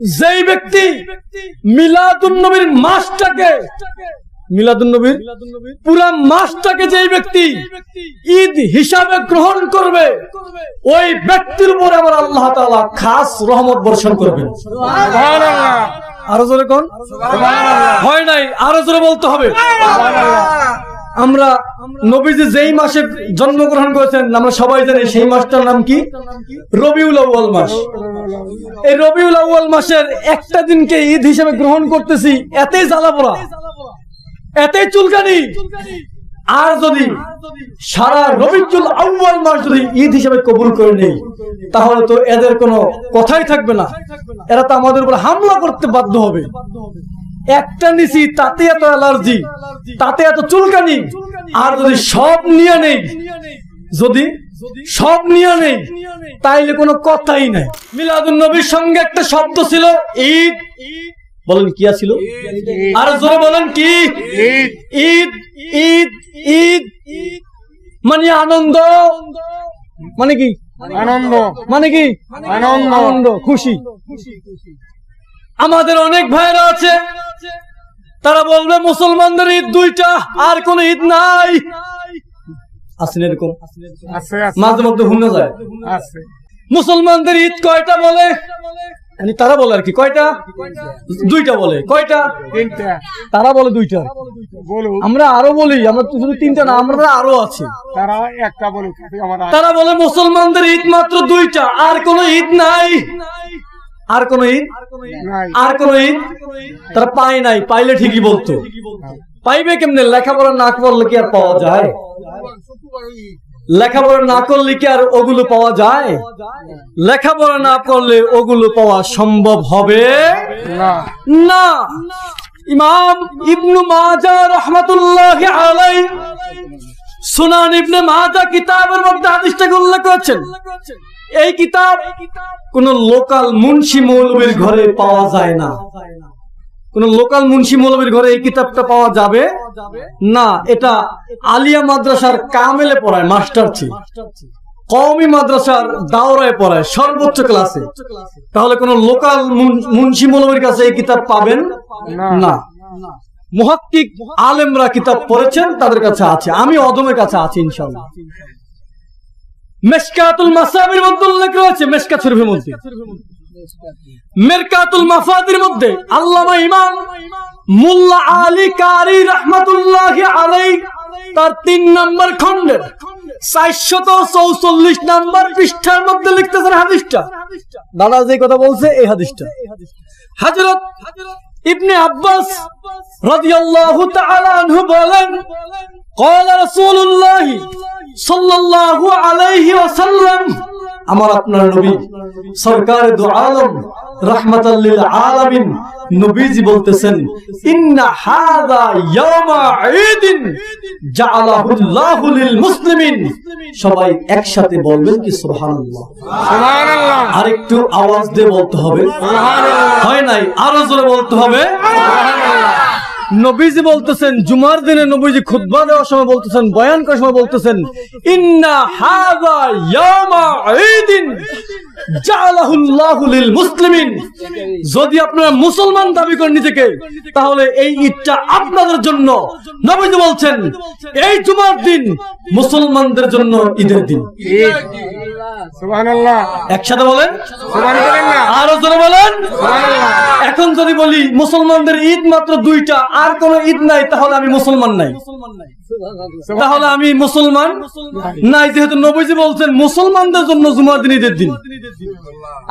যেই ব্যক্তি মিলাদ নবীর মাসটাকে মিলাদুন নবীর পুরা মাসটাকে যেই ব্যক্তি ঈদ হিসাবে গ্রহণ করবে ওই ব্যক্তির উপরে আবার আল্লাহ তাআলা খাস রহমত বর্ষণ করবেন। আরও জোরে কোন? হয় নাই আরও জোরে বলতে হবে। আমরা নবীজি যেই মাসে জন্মগ্রহণ করেছেন আমরা সবাই জানি সেই মাসটার নাম কি? রবিউল আউয়াল মাস। এই রবিউল আউয়াল মাসের একটা দিনকে ঈদ হিসেবে গ্রহণ করতেছি এতেই জ্বালা পোড়া। এতেই চুলকানি। আর যদি সারা রবিউল আউয়াল মাস যদি ঈদ হিসেবে কবুল করে নেই, তাহলে তো এদের কোনো কথাই থাকবে না। এরা তো আমাদের উপর হামলা করতে বাধ্য হবে। একটা নিছি, তাতে এত অ্যালার্জি, তাতে এত চুলকানি। আর যদি সব নিয়ে নেই, যদি সব নিয়ে নেই, তাইলে কোনো কথাই নাই। মিলাদুন নবীর সঙ্গে একটা শব্দ ছিল, ঈদ। বলেন কি ছিল আর জোরে বলেন কি? ঈদ। ঈদ ঈদ মানে আনন্দ। মানে কি? আনন্দ। মানে কি? আনন্দ। আনন্দ খুশি। আমাদের অনেক ভাইরা আছে। তারা বলবে মুসলমানদের ঈদ দুইটা আর কোন ঈদ নাই। আসেন এরকম? মাঝে মধ্যে ভুলে যায়। মুসলমানদের ঈদ কয়টা বলে? মানে তারা বলে আর কি কয়টা? দুইটা বলে কয়টা? তারা বলে দুইটা। আমরা আরও বলি আমরা শুধু তিনটা না আমরা আরও আছে। তারা বলে মুসলমানদের ঈদ মাত্র দুইটা আর কোন ঈদ নাই। আর কোন ঈদ? আর কোন ঈদ? তারা পায় নাই পাইলে ঠিকই বলতো। পাইবে কেমনে? লেখাপড়া না করলে কি আর পাওয়া যায়? লেখাপড়া না করলে কি আর ওগুলো পাওয়া যায়? লেখাপড়া না করলে ওগুলো পাওয়া সম্ভব হবে? না। না। ইমাম ইবনু মাজা রহমাতুল্লাহ আলাই সুনান ইবনে মাজা কিতাবের মধ্যে হাদিসটাকে উল্লেখ করেছেন। এই কিতাব কোন লোকাল মুন্সি মৌলবীর ঘরে পাওয়া যায় না। কোন লোকাল মুন্সি মৌলবীর ঘরে এই কিতাবটা পাওয়া যাবে? না এটা আলিয়া মাদ্রাসার কামেলে পড়ায় মাস্টার ছি কওমি মাদ্রাসার দাওরায় পড়ায় সর্বোচ্চ ক্লাসে। তাহলে কোন লোকাল মুন্সি মৌলবীর কাছে এই কিতাব পাবেন? না। মুহাক্কিক আলেমরা কিতাব পড়েছেন তাদের কাছে আছে। আমি অদমের কাছে আছি ইনশাআল্লাহ। মেশকাতুল মাসাবির মধ্যে উল্লেখ রয়েছে মেশকাত শরীফের মধ্যে। মেরকাতুল মাফাদির মধ্যে আল্লামা ইমাম আলী কারি রহমাতুল্লাহ আলাই তার তিন নম্বর চারশত চৌচল্লিশ নম্বর পৃষ্ঠার মধ্যে লিখতেছেন হাদিসটা। দাদা যে কথা বলছে এই হাদিসটা। হযরত ইবনে আব্বাস তাআলা আনহু বলেন قال رسول الله صلى الله عليه وسلم আমার আপনার নবী সরকার দু আলম রাহমাতাল লিল আলামিন নবীজি বলতেছেন ইন্না হাযা ইয়াওমা ঈদিন জাআলাহু আল্লাহু লিল মুসলিমিন সবাই একসাথে বলবেন কি সুবহানাল্লাহ সুবহানাল্লাহ আরেকটু আওয়াজ দিয়ে বলতে হবে হয় নাই আরো জোরে বলতে হবে নবীজি বলতেছেন জুমার দিনে নবীজি খুতবা দেওয়ার সময় বলতেছেন বয়ান করার সময় বলতেছেন ইন্না হাযা ইয়ামা ঈদিন জাআলাহুল্লাহু লিল মুসলিমিন। যদি আপনারা মুসলমান দাবি করেন নিজেকে তাহলে এই ঈদটা আপনাদের জন্য। নবীজি বলছেন এই জুমার দিন মুসলমানদের জন্য ঈদের দিন। সুবহানাল্লাহ। একসাথে বলেন। আরও জোরে বলেন। সুবহানাল্লাহ। এখন যদি বলি মুসলমানদের ঈদ মাত্র দুইটা আর কোন ঈদ নাই তাহলে আমি মুসলমান নাই। তাহলে আমি মুসলমান নাই যেহেতু নবীজি বলছেন মুসলমানদের জন্য জুমার দিন ঈদের দিন।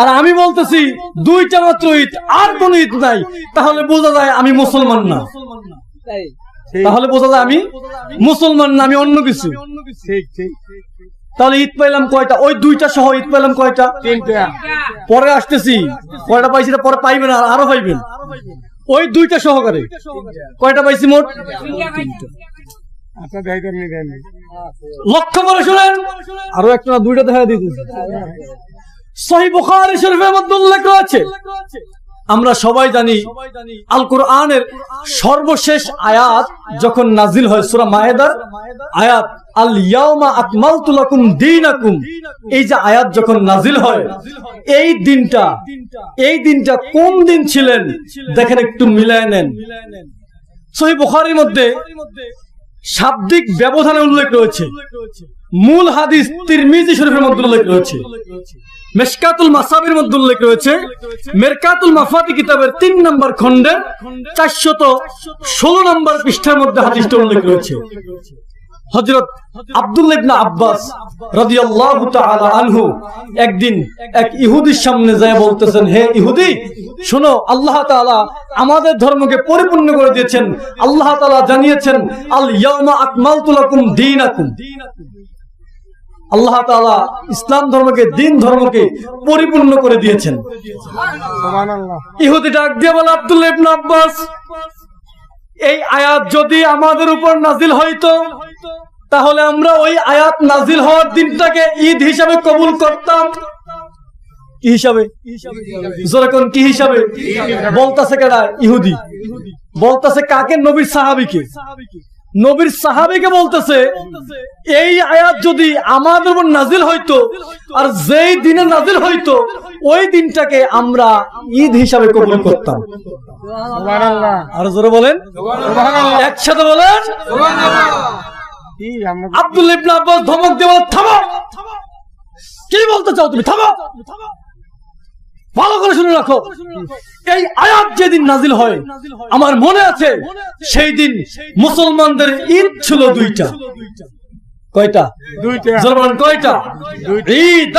আর আমি বলতেছি দুইটা মাত্র ঈদ আর কোন ঈদ নাই তাহলে বোঝা যায় আমি মুসলমান না। তাহলে বোঝা যায় আমি মুসলমান না আমি অন্য কিছু। তাহলে ঈদ পাইলাম কয়টা? ওই দুইটা সহ ঈদ পাইলাম কয়টা? পরে আসতেছি। কয়টা পাইছি পরে পাইবেন আর আরও পাইবেন। ওই দুইটা সহকারে। কয়টা পাইছি মোট? আচ্ছা দেয় দেন দেন। লক্ষ্য করে শুনেন। আরও একটা দুইটা দেখা দিতেছে। সহি বুখারী শরীফের মধ্যে উল্লেখ রয়েছে আমরা সবাই জানি আল কোরআনের সর্বশেষ আয়াত যখন নাজিল হয় সূরা মায়েদার, আয়াত আল ইয়াউমা আকমালতু লাকুম দীনাকুম এই যে আয়াত যখন নাজিল হয়, এই দিনটা এই দিনটা কোন দিন ছিলেন? দেখেন একটু মিলায় নেন। সহি বুখারীর মধ্যে শাব্দিক ব্যবধানে উল্লেখ রয়েছে। মূল হাদিস তিরমিজি শরীফের মধ্যে উল্লেখ রয়েছে। মেশকাতুল মাসাবির মধ্যে উল্লেখ রয়েছে। মেরকাতুল মাফাতি কিতাবের তিন নম্বর খণ্ডে চারশত ষোলো নম্বর পৃষ্ঠার মধ্যে হাদিসটা উল্লেখ রয়েছে। হযরত আব্দুল্লাহ ইবনে আব্বাস রাদিয়াল্লাহু তাআলা আনহু একদিন এক ইহুদির সামনে যায় বলতেছেন, হে ইহুদি, শোনো, আল্লাহ তাআলা আমাদের ধর্মকে পরিপূর্ণ করে দিয়েছেন। আল্লাহ তাআলা জানিয়েছেন আল ইয়াউমা আকমালতু লাকুম দীনাকুম। আল্লাহ তাআলা ইসলাম ধর্মকে, দিন ধর্মকে পরিপূর্ণ করে দিয়েছেন। ইহুদি ডাক দিয়ে বলে ইবনে আব্বাস, এই আয়াত যদি আমাদের উপর নাজিল হইতো, তাহলে আমরা ওই আয়াত নাজিল হওয়ার দিনটাকে ঈদ হিসাবে কবুল করতাম। কি হিসাবে? যেরকম কি হিসাবে? বলতাছে কেডা? ইহুদি। বলতাছে কাকে? নবীর সাহাবিকে। নবীর সাহাবিকে বলতেছে এই আয়াত যদি আমাদের উপর নাজিল হইতো আর যেই দিনে নাজিল হইতো ওই দিনটাকে আমরা ঈদ হিসাবে কবুল করতাম। আর জোরে বলেন। একসাথে বলেন। আব্দুল ইবনে আব্বাস ধমক দেওয়া থামো! কি বলতে চাও তুমি? থামো! ভালো করে শুনে রাখো। এই আয়াত যেদিন নাজিল হয় আমার মনে আছে সেই দিন মুসলমানদের ঈদ ছিল দুইটা। কয়টা? দুইটা। জরমান কয়টা? ঈদ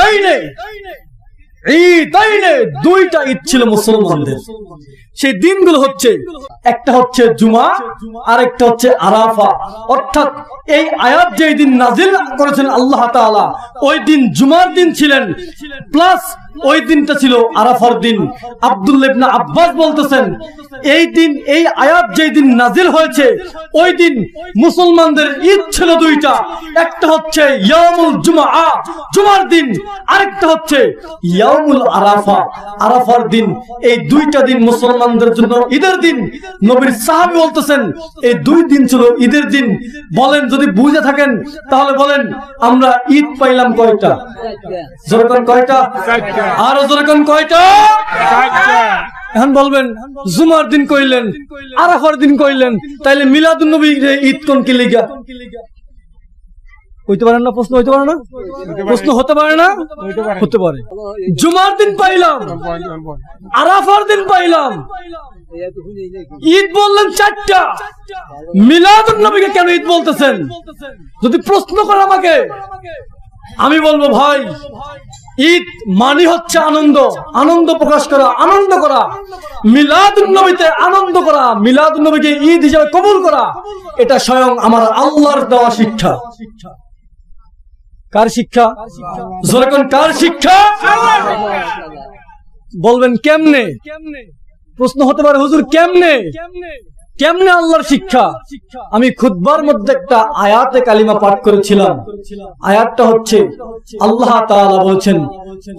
ঈদ দুইটা ঈদ ছিল মুসলমানদের। সেই দিনগুলো হচ্ছে, একটা হচ্ছে জুমা আর একটা হচ্ছে আরাফা। অর্থাৎ এই আয়াত যেই দিন নাজিল করেছেন আল্লাহ তাআলা, ওই দিন জুমার দিন ছিলেন, প্লাস ওই দিনটা ছিল আরাফার দিন। আব্দুল্লাহ ইবনে আব্বাস বলতেছেন, এই দিন, এই আয়াত যেই দিন নাজিল হয়েছে, ওই দিন মুসলমানদের ঈদ ছিল দুইটা। একটা হচ্ছে ইয়ামুল জুমা, জুমার দিন, আরেকটা হচ্ছে ইয়ামুল আরাফা। আরাফার দিন, এই দুইটা দিন মুসলমানদের জন্য ঈদের দিন নবীর সাহাবী বলতেছেন, এই দুই দিন ছিল ঈদের দিন। বলেন, যদি বুঝে থাকেন, তাহলে বলেন, আমরা ঈদ পাইলাম কয়টা? যেরকম কয়টা। আরও যেরকম কয়টা? এখন বলবেন, জুমার দিন কইলেন, আরাফার দিন কইলেন, তাইলে মিলাদুন নবী ঈদ কোন কি লিগা? হইতে পারে না, প্রশ্ন হইতে পারে না? প্রশ্ন হতে পারে না? হতে পারে। জুমার দিন পাইলাম। আরাফার দিন পাইলাম। ঈদ বললেন চারটা। মিলাদুন নবীকে কেন ঈদ বলতেছেন? যদি প্রশ্ন করে আমাকে, আমি বলব, ভাই, ঈদ মানে হচ্ছে আনন্দ। আনন্দ প্রকাশ করা, আনন্দ করা। মিলাদুন নবীতে আনন্দ করা মিলাদ নবীকে ঈদ হিসেবে কবুল করা। এটা স্বয়ং আমার আল্লাহর দেওয়া শিক্ষা। কার শিক্ষা? যেরকম কার শিক্ষা? বলবেন, কেমনে? প্রশ্ন হতে পারে, হুজুর, কেমনে? কেমনে আল্লাহর শিক্ষা? আমি খুতবার মধ্যে একটা আয়াতে কালিমা পাঠ করেছিলাম। আয়াতটা হচ্ছে, আল্লাহ তাআলা বলছেন,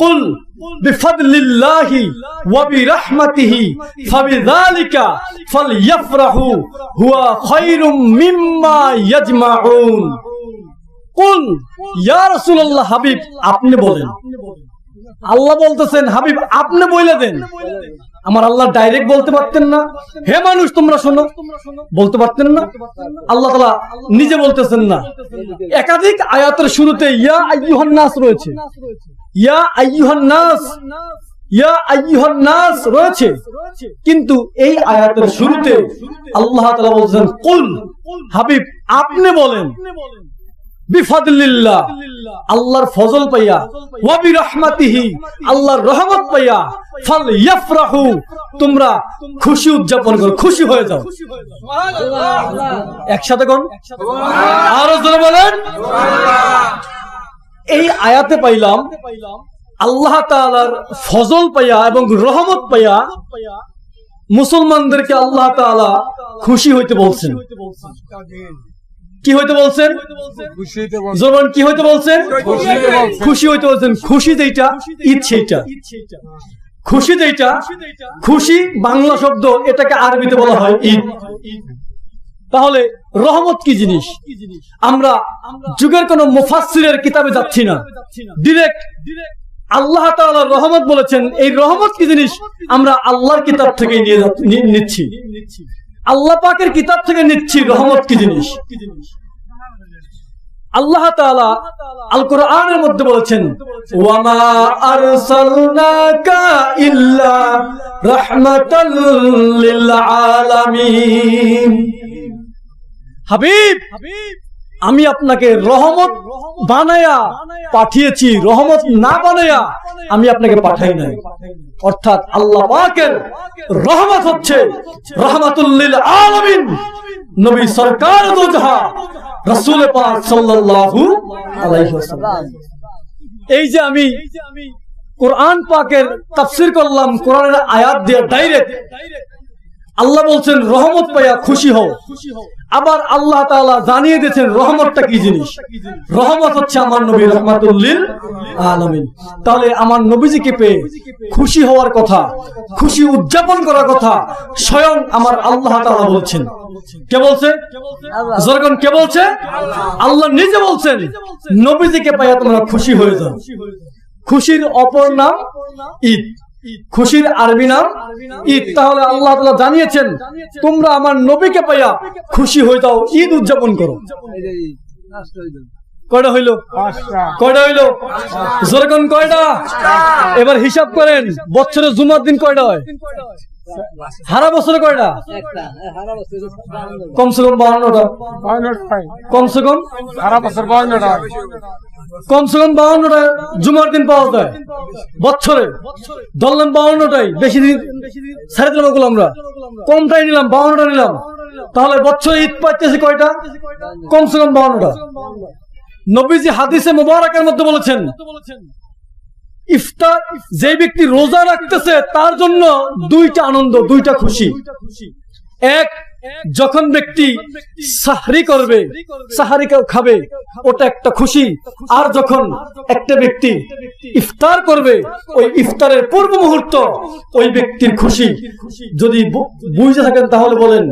কুল বিফাদলিল্লাহি ওয়া বিরহমাতিহি ফাবিযালিকা ফালইফরাহু হুয়া খায়রুম মিম্মা ইয়াজমাউন। কুল, ইয়া রাসূলুল্লাহ, হাবিব, আপনি বলেন। আল্লাহ বলতেছেন, হাবিব, আপনি বলে দেন। আমার আল্লাহ ডাইরেক্ট বলতে পারতেন না। হে মানুষ, তোমরা শোনো। বলতে পারতেন না? আল্লাহ তালা নিজে বলতেছেন না। একাধিক আয়াতের শুরুতে, ইয়া আইয়ুহান নাস রয়েছে। ইয়া আইয়ুহান নাস, ইয়া আইয়ুহান নাস রয়েছে। কিন্তু এই আয়াতের শুরুতে আল্লাহ তাআলা বলছেন কুল, হাবিব, আপনি বলেন। বিফাদলিল্লাহ। আল্লাহর ফজল পাইয়া ওয়া বিরহমাতিহি আল্লাহর রহমত পাইয়া ফাল ইয়াফরাহু তোমরা খুশি উদযাপন করো খুশি হয়ে যাও। একসাথে কোন? আরও জোরে বলেন। এই আয়াতে পাইলাম আল্লাহ তাআলার ফজল পাইয়া এবং রহমত পাইয়া মুসলমানদেরকে আল্লাহ তাআলা খুশি হইতে বলছেন। কি হইতে বলছেন। জবান কি হইতে বলছেন? খুশি হইতে বলছেন। খুশি যেটা ঈদ সেইটা খুশি যেটা খুশি বাংলা শব্দ এটাকে আরবিতে বলা হয় ঈদ। তাহলে রহমত কি জিনিস? আমরা যুগের কোন মুফাসসিরের কিতাবে যাচ্ছি না। ডিরেক্ট আল্লাহ তাআলা রহমত বলেছেন। এই রহমত কি জিনিস? আমরা আল্লাহর কিতাব থেকে নিয়ে নিচ্ছি। আল্লাহ পাকের কিতাব থেকে নিচ্ছি রহমত কি জিনিস? আল্লাহ তাআলা আল কোরআনের মধ্যে বলেছেন, ওয়ামা আরসালনাকা ইল্লা রাহমাতাল লিল আলামিন। হাবিব! আমি আপনাকে রহমত বানায়া পাঠিয়েছি, রহমত না বানায়া আমি আপনাকে পাঠাই নাই। অর্থাৎ আল্লাহ পাকের রহমত হচ্ছে রহমাতুল্লিল আলামিন। নবী সরকার দো জাহা রাসূল পাক সাল্লাল্লাহু আলাইহি ওয়াসাল্লাম। এই যে আমি কোরআন পাকের তাফসীর করলাম, কোরআনের আয়াত দিয়ে ডাইরেক্ট আল্লাহ বলছেন, রহমত পাইয়া খুশি হও। আবার আল্লাহ তাআলা জানিয়ে দিয়েছেন, রহমতটা কি জিনিস? রহমত হচ্ছে আমার নবী রহমাতুল্লিল আলামিন। তাহলে আমার নবীজিকে পেয়ে খুশি হওয়ার কথা, খুশি উদযাপন করার কথা স্বয়ং আমার আল্লাহ তাআলা বলছেন। কে বলছে? যখন কে বলছে? আল্লাহ নিজে বলছেন, নবীজিকে পাইয়া তোমরা খুশি হয়ে যাও। খুশির অপর নাম ঈদ। খুশির আরবি নাম ঈদ। তাহলে আল্লাহ তালা জানিয়েছেন তোমরা আমার নবীকে পাইয়া খুশি হয়ে যাও ঈদ উদযাপন করো। কয়টা হইল? কয়টা হইল? জোরকন কয়টা? এবার হিসাব করেন বছরের জুমার দিন কয়টা হয়? হারা বছরে কয়টা? কমসে কম বাউন্নটা। কমসে কম? সারা বছর বাউন্নটা কমসে কম বাউন্নটা জুমার দিন পাওয়া যায়। বছরে ধরলাম বাউন্নটাই, বেশি দিন সাড়ে দিলাম ওগুলো আমরা। কমটাই নিলাম, বাউন্নটা নিলাম। তাহলে বছরে ঈদ পাইতেছি কয়টা? কমসে কম বাউন্নটা। নবীজি হাদিসে মুবারকের মধ্যে বলেছেন ইফতার, যে ব্যক্তি রোজা রাখতেছে, তার জন্য দুইটা আনন্দ, দুইটা খুশি। এক, যখন ব্যক্তি সাহারি করবে, সাহারি খাবে, ওটা একটা খুশি। আর যখন একটা ব্যক্তি ইফতার করবে, ওই ইফতারের পূর্ব মুহূর্ত ওই ব্যক্তির খুশি। যদি বু- বুঝে থাকেন তাহলে বলেন,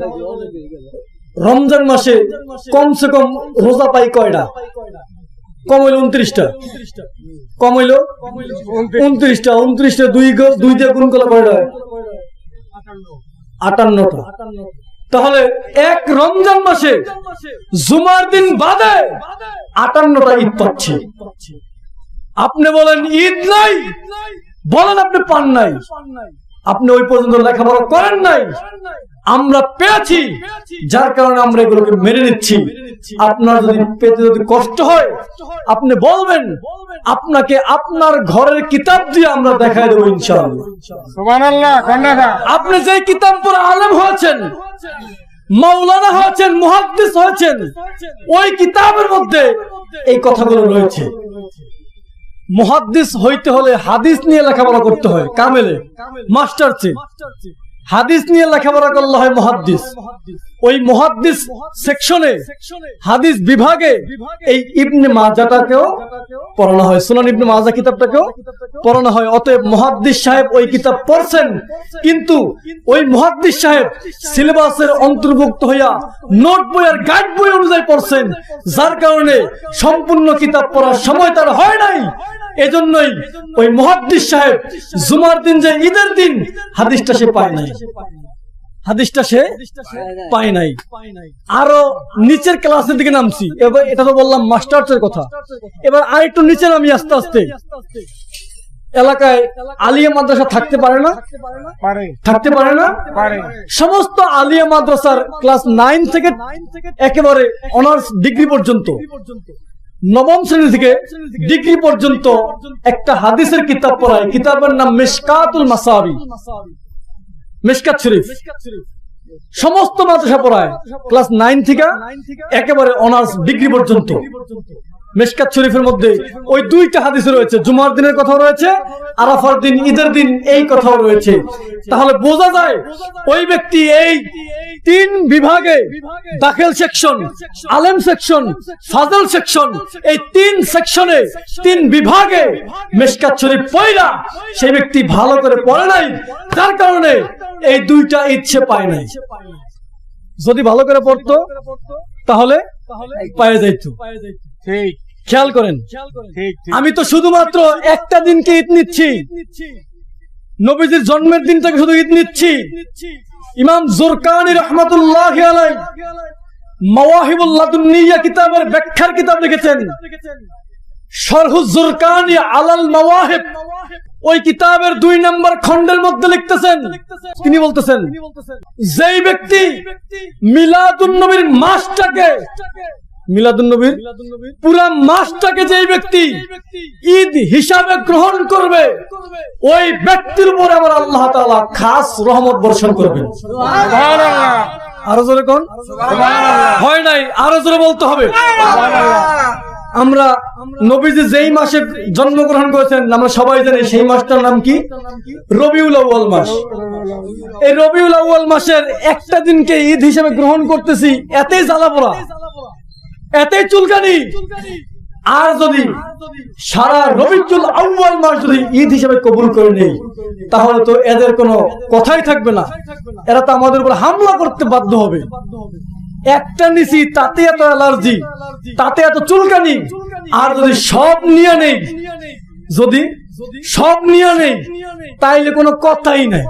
রমজান মাসে কমসে কম রোজা পাই কয়টা? কম হইল উনত্রিশটা। কম হইল উনত্রিশটা। উনত্রিশটা দুই দুই দিয়ে গুণ করলে কয়টা হয়? আটান্নটা। তাহলে এক রমজান মাসে জুমার দিন বাদে আটান্নটা ঈদ পাচ্ছে। আপনি বলেন, ঈদ নাই? বলেন, আপনি পান নাই? আপনি ওই পর্যন্ত লেখাপড়া করেন নাই। আমরা পেয়েছি। যার কারণে আমরা এগুলোকে মেনে নিচ্ছি। আপনার যদি পেতে যদি কষ্ট হয় আপনি বলবেন আপনাকে আপনার ঘরের কিতাব দিয়ে আমরা দেখাই দেবো ইনশাআল্লাহ। আপনি যে কিতাব পড়ে আলেম হয়েছেন মাওলানা হয়েছেন মুহাদ্দিস হয়েছেন ওই কিতাবের মধ্যে এই কথাগুলো রয়েছে। মুহাদ্দিস হইতে হলে হাদিস নিয়ে লেখাপড়া করতে হয়। কামেলে। মাস্টার হাদিস নিয়ে লেখাপড়া করলে হয় মুহাদ্দিস। ওই মুহাদ্দিস সেকশনে, হাদিস বিভাগে এই ইবনে মাজাটাকেও পড়ানো হয়। সুনান ইবনে মাজা কিতাবটাকেও পড়ানো হয়। অতএব মুহাদ্দিস সাহেব ওই কিতাব পড়ছেন, কিন্তু ওই মুহাদ্দিস সাহেব সিলেবাসের অন্তর্ভুক্ত হইয়া নোট বই আর গাইড বই অনুযায়ী পড়ছেন, যার কারণে সম্পূর্ণ কিতাব পড়ার সময় তার হয় নাই। এজন্যই ওই মুহাদ্দিস সাহেব জুমার দিন যে ঈদের দিন, হাদিসটা সে পায় নাই। হাদিসটা সে পায় নাই। আরও নিচের ক্লাসের দিকে নামছি। এবার এটা তো বললাম মাস্টার্সের কথা। এবার আর একটু নিচে নামি আস্তে আস্তে। এলাকায় আলিয়া মাদ্রাসা থাকতে পারে না? থাকতে পারে না? সমস্ত আলিয়া মাদ্রাসার ক্লাস নাইন থেকে একেবারে অনার্স ডিগ্রি পর্যন্ত। নবম শ্রেণি থেকে ডিগ্রি পর্যন্ত একটা হাদিসের কিতাব পড়ায়। কিতাবের নাম মেশকাতুল মাসাবি। মেশকাত শরীফ। সমস্ত মাদ্রাসা পড়ায়। ক্লাস নাইন থেকে একেবারে অনার্স ডিগ্রি পর্যন্ত। মেশকাত শরীফের মধ্যে ওই দুইটা হাদিস রয়েছে। জুমার দিনের কথা রয়েছে, আরাফার দিন, ঈদের দিন এই কথাও রয়েছে। তাহলে বোঝা যায় ওই ব্যক্তি এই তিন বিভাগে দাখিল সেকশন, আলেম সেকশন, ফাজল সেকশন, এই তিন সেকশনে তিন বিভাগে মেশকাত শরীফ পয়লা, সেই ব্যক্তি ভালো করে পড়ে নাই, যার কারণে এই দুইটা ইচ্ছে পায় নাই। যদি ভালো করে পড়তো, তাহলে পায়ে যাইতো। ঠিক। খেয়াল করেন। আমি তো শুধুমাত্র একটা দিনকে ঈদ নিচ্ছি। নবীজির জন্মের দিনটাকে শুধু ঈদ নিচ্ছি। ইমাম জোরকানি রহমতুল্লাহ আলাই মাওয়াহিবুল্লাদুন্নিয়া কিতাবের ব্যাখ্যার কিতাব লিখেছেন। শরহু আলাল মাওয়াহিব। ওই কিতাবের দুই নম্বর খণ্ডের মধ্যে লিখতেছেন। তিনি বলতেছেন যেই ব্যক্তি মিলাদুন নবীর মাসটাকে মিলাদুন নবীর পুরা মাসটাকে যেই ব্যক্তি ঈদ হিসাবে গ্রহণ করবে ওই ব্যক্তির উপর আবার আল্লাহ তাআলা খাস রহমত বর্ষণ করবেন সুবহানাল্লাহ। আরও জোরে কোন? হয় নাই আরও জোরে বলতে হবে। আমরা নবীজি যেই মাসে জন্মগ্রহণ করেছেন আমরা সবাই জানি সেই মাসটার নাম কি? রবিউল আউয়াল মাস। এই রবিউল আউয়াল মাসের একটা দিনকে ঈদ হিসেবে গ্রহণ করতেছি এতেই জ্বালা পোড়া। এতেই চুলকানি। আর যদি সারা রবিউল আউয়াল মাস যদি ঈদ হিসেবে কবুল করে নেই, তাহলে তো এদের কোনো কথাই থাকবে না। এরা তো আমাদের উপর হামলা করতে বাধ্য হবে। একটা নিছি, তাতে এত অ্যালার্জি, তাতে এত চুলকানি। আর যদি সব নিয়ে নেই, যদি সব নিয়ে নেই, তাইলে কোনো কথাই নাই।